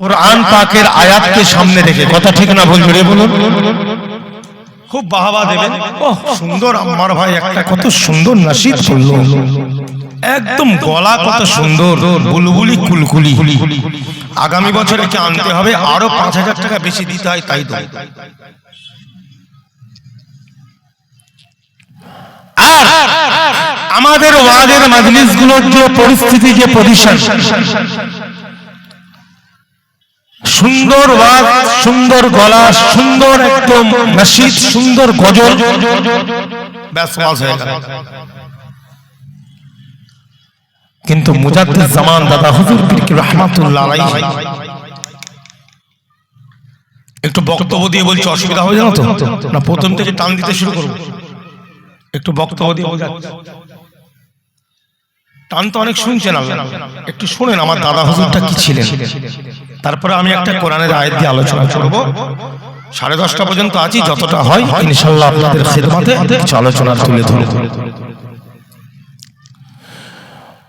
কোরআন পাকের আয়াতকে সামনে রেখে কথা ঠিক না ভুল জুড়ে বলুন। খুব বাহাবা দেবেন। ও সুন্দর আমার ভাই একটা কত সুন্দর নাসিদ করল। একদম গলা কত সুন্দর বুলবুলি কুলকুলি। আগামী বছরে কি আনতে হবে? আরও পাঁচ হাজার টাকা বেশি দিতে হয় তাই তো। আর আমাদের ওয়াজের মাজলিসগুলোর যে পরিস্থিতি যে পজিশন সুন্দর ওয়াজ সুন্দর গলা সুন্দর একদম নাসিদ সুন্দর গজল। ব্যাস হয়ে গেল। কিন্তু মুজাদ্দিদ জামান দাদা হুজুর পীর কি রহমাতুল্লাহ আলাইহি? একটু বক্তব্য দিয়ে বলছি অসুবিধা হবে জানো তো? না প্রথম থেকে টান দিতে শুরু করব। একটু বক্তব্য দিয়ে বোঝাচ্ছি টান তো অনেক শুনছেন একটু শুনেন, আমার দাদা হুজুরটা কি ছিলেন? তারপরে আমি একটা কোরআনের আয়াত দিয়ে আলোচনা করব। সাড়ে দশটা পর্যন্ত আছি, যতটা হয় ইনশাল্লাহ আপনাদের খেদমাতে কিছু আলোচনা তুলে ধরে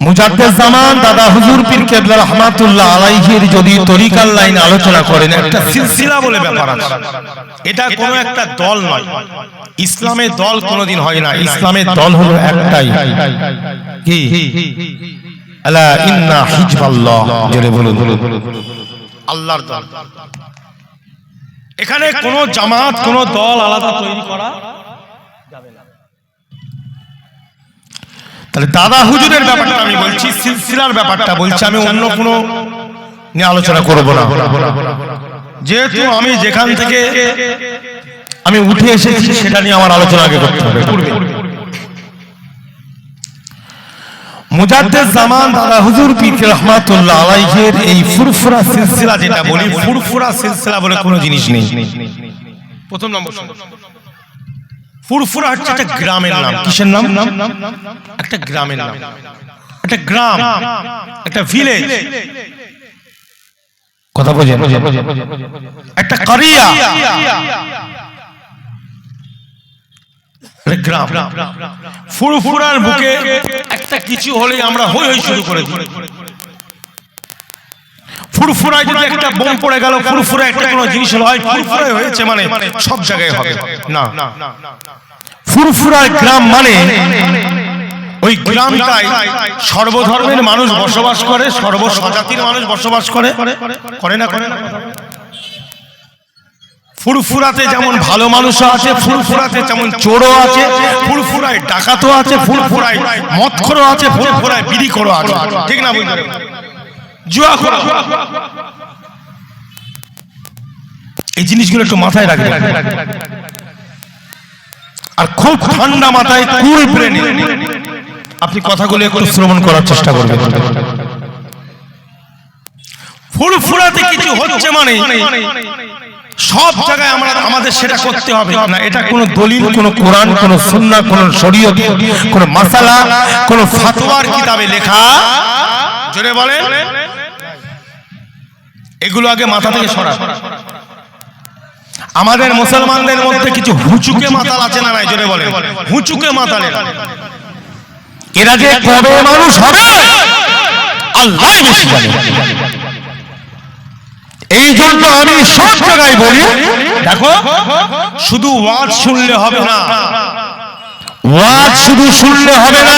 মুজাদ্দেদ জামান দাদা হুজুর পীর কেবলা রহমাতুল্লাহ আলাইহির যদি তরিকার লাইন আলোচনা করেন, একটা সিলসিলা বলে ব্যাপার আছে। এটা কোনো একটা দল নয়। ইসলামের দল কোনোদিন হয় না ইসলামের দল হলো একটাই। কি? আলা ইন্না হিজবাল্লাহ। জোরে বলুন। আল্লাহর দল। এখানে কোন জামাত কোন দল আলাদা তৈরি করা যাবে না। তাহলে দাদা হুজুরের ব্যাপারটা আমি বলছি সিলসিলার ব্যাপারটা বলছি আমি অন্য কোনো নিয়ে আলোচনা করব না। যেহেতু আমি যেখান থেকে আমি উঠে এসেছি, সেটা নিয়ে আমার আলোচনা আগে করতে হবে। মুজাদ্দেদ জামান দাদা হুজুর পীর রহমাতুল্লাহ আলাইহির এই ফুরফুরা সিলসিলা যেটা বলি, ফুরফুরা সিলসিলা বলে কোনো জিনিস নেই। প্রথম নম্বর ফুরফুরা হচ্ছে একটা গ্রামের নাম। কিসের নাম? একটা গ্রামের নাম। একটা গ্রাম। একটা ভিলেজ কথা বোঝেন একটা কারিয়া। গ্রাম ফুরফুরার বুকে একটা কিছু হলেই আমরা হই হই শুরু করে ফুরফুরায় যদি একটা বোম পড়ে গেল ফুরফুরা একটা কোনো জিনিস হয় ফুরফুরায় হয়েছে মানে সব জায়গায় হবে। না। ফুরফুরার গ্রাম মানে ওই গ্রামটাই সর্বধর্মের মানুষ বসবাস করে সর্বস্বজাতির মানুষ বসবাস করে। করে না করে না? ফুরফুরাতে যেমন ভালো মানুষও আছে ফুরফুরাতে যেমন চোরও আছে ফুরফুরায় ডাকাতও আছে ফুরফুরায় মদখরও আছে ফুরফুরায় বিড়ি করো আছে। ঠিক না বুঝতে জুয়া করো এই জিনিসগুলো একটু মাথায় রাখবে। আর খুব ঠান্ডা মাথায় কুল ব্রেনে আপনি কথাগুলো একটু শ্রবণ করার চেষ্টা করবেন। ফুরফুরাতে কিছু হচ্ছে মানে সব জায়গায় আমরা আমাদের সেটা করতে হবে না। এটা কোনো দলিল কোনো কোরআন কোনো সুন্নাহ কোনো শরীয়ত কোনো মাসালা কোনো ফাতোয়ার কিতাবে লেখা। জোরে বলেন। এগুলো আগে মাথা থেকে সরা আমাদের মুসলমানদের মধ্যে কিছু হুচুকে মাতাল আছে না নাই? জোরে বলেন। হুচুকে মাতালের। এরা যে কবে মানুষ হবে? আল্লাহ বেশি জানে এই জন্য আমি সব জায়গায় বলি, দেখো, শুধু ওয়াজ শুনলে হবে না। ওয়াজ শুধু শুনলে হবে না।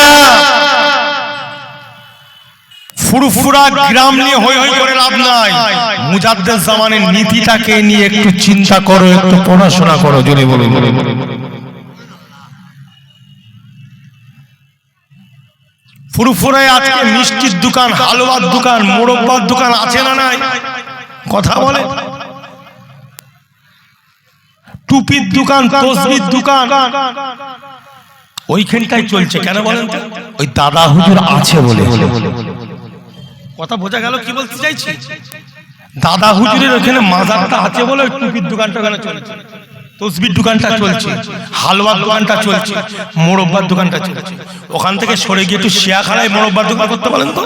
নিয়ে নীতিটাকে নিয়ে একটু চিন্তা করো পড়াশোনা করো বলো। ফুরফুরায় আজকে মিষ্টির দোকান, হালুয়ার দোকান, মোরব্বার দোকান আছে না নাই? কথা বলে। টুপির দোকান, তসবির দোকান। ওইখানটাই চলছে, কেন বলেন? ওই দাদা হুজুর আছে বলে। কথা বোঝা গেল, কি বলতে চাইছি? দাদা হুজুরের ওখানে মাজারটা আছে বলে ওই টুপির দোকানটা ওখানে চলছে। তসবির দোকানটা চলছে হালুয়ার দোকানটা চলছে, মোরব্বার দোকানটা চলছে। ওখান থেকে সরে গিয়ে একটু শিয়াখানায় মোরব্বার দোকান করতে বলেন তো?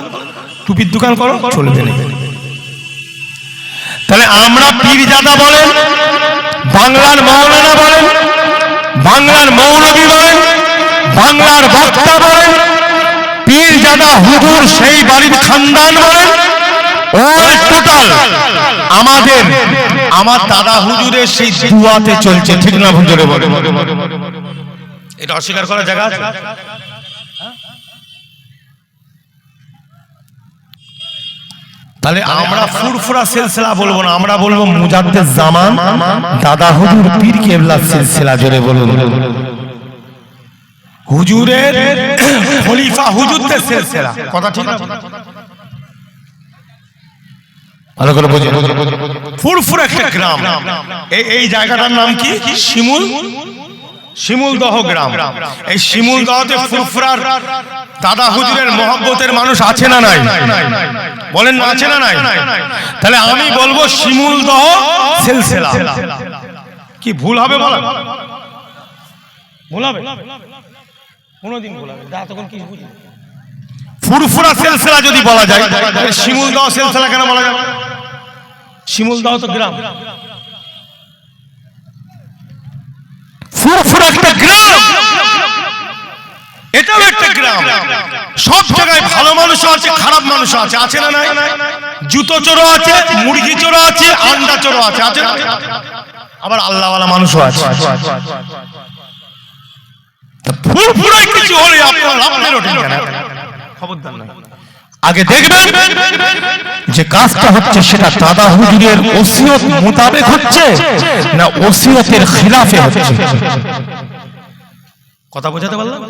টুপির দোকান করো, চলবে না। তাহলে আমরা পীরজাদা বলেন, বাংলার মৌলানা বলেন, বাংলার মৌলবী বলেন, বাংলার বক্তা বলেন, পীরজাদা হুজুর সেই বাড়ির খানদান বলেন আমাদের, আমার দাদা হুজুরের সেই দুয়াতে চলছে, ঠিক না হুজুরে বলে। এটা অস্বীকার করার জায়গা তাহলে আমরা ফুরফুরা সিলসিলা বলব না আমরা বলব মুজাদ্দেদ জামান দাদা হুজুর পীর কেবলা সিলসিলা জোরে বলুন। হুজুরের খলিফা হুজুরদের সিলসিলা। কথা ঠিক না? ভালো করে বুঝে। ফুরফুর একটা গ্রাম। এই এই জায়গাটার নাম কি? শিমুল? শিমুল দহ গ্রাম। এই শিমুলদহতে ফুরফুরার দাদা হুজুরের মহব্বতের মানুষ আছে না নাই? বলেন না, আছে না নাই? তাহলে আমি বলব শিমুলদহ সিলসিলা। কি ভুল হবে বলা ভুল হবে? কোনোদিন ভুল হবে দা তখন কি বুঝি? ফুরফুরা সিলসিলা যদি বলা যায়, তাহলে শিমুল দহ সিলসিলা কেন বলা যাবে শিমুল দহ তো গ্রাম। ফুরফুরা একটা গ্রাম। এটাও একটা গ্রাম। সব জায়গায় ভালো মানুষ আছে, খারাপ মানুষ আছে। আছে না নাই? জুতো চোরও আছে, মুরগি চোরও আছে, আন্ডা চোরও আছে। আছে? আবার আল্লাহওয়ালা মানুষও আছে। ফুরফুরায় কিছু হলে আপনার আপনার খবরদার না আগে দেখবেন যে কাজটা হচ্ছে সেটা দাদা হুজুরের ওসিয়ত মোতাবেক হচ্ছে না ওসিয়তের খিলাফে হচ্ছে? কথা বোঝাতে পারলাম?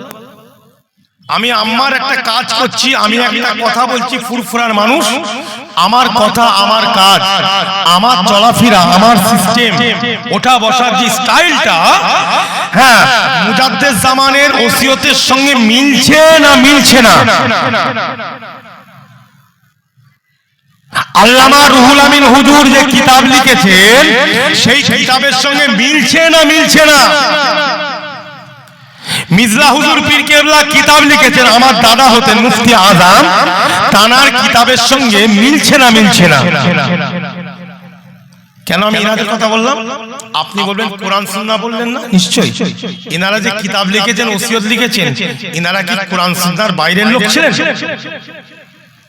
আমি আমার একটা কাজ করছি, আমি একটা কথা বলছি, ফুরফুরার মানুষ। আমার কথা, আমার কাজ, আমার চলাফেরা, আমার সিস্টেম ওঠা বসার যে স্টাইলটা হ্যাঁ মুজাদ্দেদ জামানের ওসিয়তের সঙ্গে মিলছে না মিলছে না? আল্লামা রুহুল আমিন হুজুর যে কিতাব লিখেছেন সেই কিতাবের সঙ্গে মিলছে না মিলছে না? মির্জা হুজুর পীর কেবলা কিতাব লিখেছেন আমার দাদা হতেন মুফতি আজম তানার কিতাবের সঙ্গে মিলছে না মিলছে না। কেন আমি এনাদের কথা বললাম? আপনি বলবেন কোরআন সুন্নাহ বললেন না? নিশ্চয়ই। এনারা যে কিতাব লিখেছেন ওসিয়ত লিখেছেন এনারা কি কোরআন সুন্নাহর বাইরের লোক ছিলেন?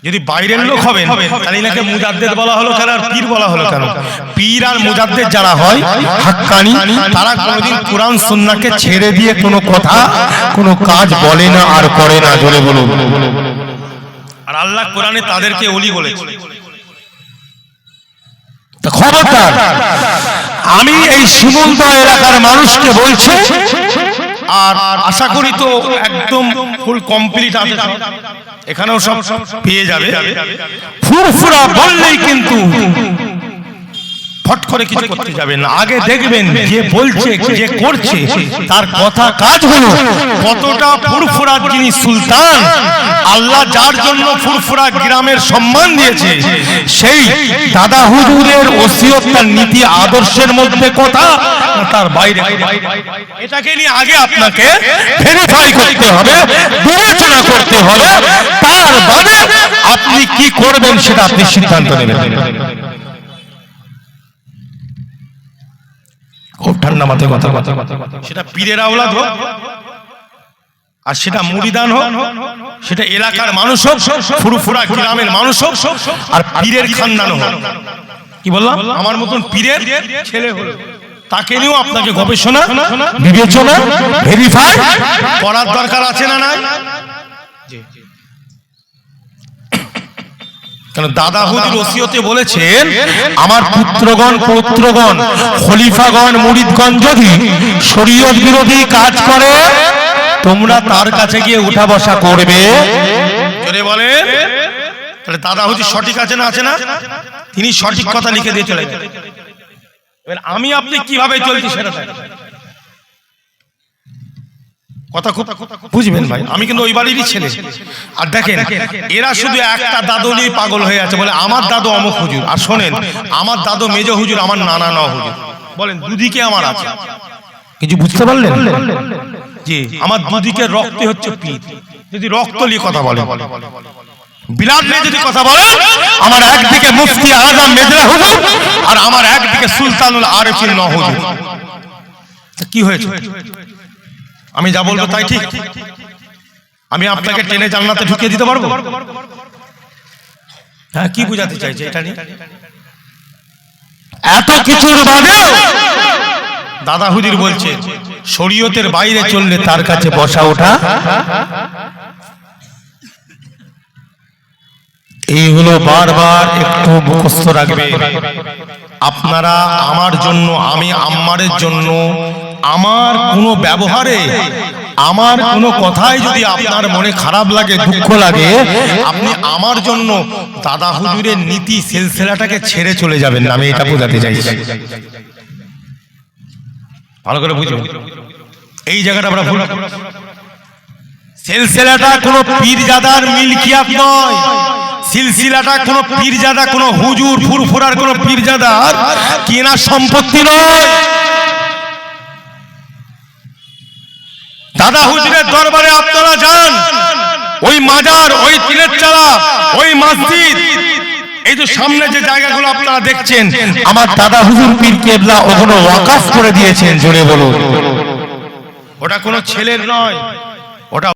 যদি বাইরের লোক হবেন তাহলে এনাকে মুজাদ্দেদ বলা হলো কেন আর পীর বলা হলো কেন? পীর আর মুজাদ্দেদ যারা হয় হাক্কানি তারা কোনোদিন কোরআন সুন্নাহকে ছেড়ে দিয়ে কোনো কথা কোনো কাজ বলে না আর করে না জোরে বলুন। আর আল্লাহ কোরআনে তাদেরকে ওলি বলেছে। তা খবরদার আমি এই সীমন্ত এলাকার মানুষকে বলছি আর আশা করি তো একদম ফুল কমপ্লিট আছে। এখানেও সব পেয়ে যাবে ফুরফুরা বললেই কিন্তু ফট করে কিছু করতে যাবেন আগে দেখবেন যে বলছে যে করছে তার কথা কাজ হলো। কতটা ফুরফুরা যিনি সুলতান আল্লাহ যার জন্য ফুরফুরা গ্রামের সম্মান দিয়েছে সেই দাদা হুজুরের ওসিয়ত তার নীতি আদর্শের মধ্যে কথা তার বাইরে এটাকে নিয়ে আগে আপনাকে ভেরিফাই করতে হবে বিবেচনা করতে হবে। তার বাদে আপনি কি করবেন সেটা আপনি সিদ্ধান্ত নেবেন। খুব ঠান্ডা মাথায় কথা কথা সেটা পীরের আওলাদ হোক আর সেটা মুড়িদান হোক সেটা এলাকার মানুষ হোক ফুরুফুরা গ্রামের মানুষ হোক আর পীরের খানদান হোক। কি বললাম? আমার মতন পীরের ছেলে হলো। তাকে নিয়েও আপনাকে গবেষণা বিবেচনা ভেরিফাই করার দরকার আছে না নাই? দাদা হুজুর ওসিয়তে বলেছেন আমার পুত্রগণ পৌত্রগণ খলিফাগণ মুরিদগণ যদি শরীয়ত বিরোধী কাজ করে তোমরা তার কাছে গিয়ে উঠা বসা করবে। বলে। তাহলে দাদা হুজুর সঠিক আছে না আছে না? তিনি সঠিক কথা লিখে দিয়ে চলে গেলেন আমি আপনি কীভাবে চলছি সেটা। কথা খুব বুঝবেন ভাই। আমি কিন্তু ওই বাড়িরই ছেলে। আর দেখেন এরা শুধু একটা দাদু নিয়ে পাগল হয়ে আছে বলে আমার দাদু অমুক হুজুর। আর শোনেন আমার দাদু মেজ হুজুর আমার নানা ন হুজুর। বলেন দুদিকে আমার আছে। কিছু বুঝতে পারলেন? জি আমার দুদিকে রক্তে হচ্ছে পীর যদি রক্ত নিয়ে কথা বলে বিরাট নিয়ে যদি কথা বলে আমার একদিকে মুফতি আজম মেজরা হুজুর আর আমার একদিকে সুলতানুল আরেফিন ন হুজুর তা কি হয়েছে? আমি যা বলব তাই ঠিক। আমি আপনাকে টেনে জান্নাতে ঢুকিয়ে দিতে পারব? হ্যাঁ কি বোঝাতে চাইছে এটা নিয়ে? এত কিছুর বাদেও দাদা হুদির বলছে, শরীয়তের বাইরে চললে তার কাছে বসা ওঠা এইগুলো বারবার একটু মুখস্থ রাখবে। আপনারা আমার জন্য, আমি আম্মারের জন্য আমার কোনো ব্যবহারে, আমার কোনো কথাই যদি আপনার মনে খারাপ লাগে, দুঃখ লাগে, আপনি আমার জন্য দাদা হুজুরের নীতি সিলসিলাটাকে ছেড়ে চলে যাবেন না। আমি এটা বোঝাতে চাইছি। ভালো করে বুঝুন এই জায়গাটা আমরা ভুল সিলসিলাটা কোনো পীরজাদার মিলকিয়াত নয়। সিলসিলাটা কোনো পীরজাদা, কোনো হুজুর, ফুরফুরার কোনো পীরজাদার কেনা সম্পত্তি নয়। দাদা হুজুরের দরবারে আপনারা যান। ওই মাজার, ওই তিলের চালা ওই মসজিদ। এই তো সামনে যে জায়গাগুলো আপনারা দেখছেন, আমার দাদা হুজুর পীর কেবলা ওগুলো ওয়াকাফ করে দিয়েছেন, জোরে বলুন। ওটা কোনো ছেলের নয়।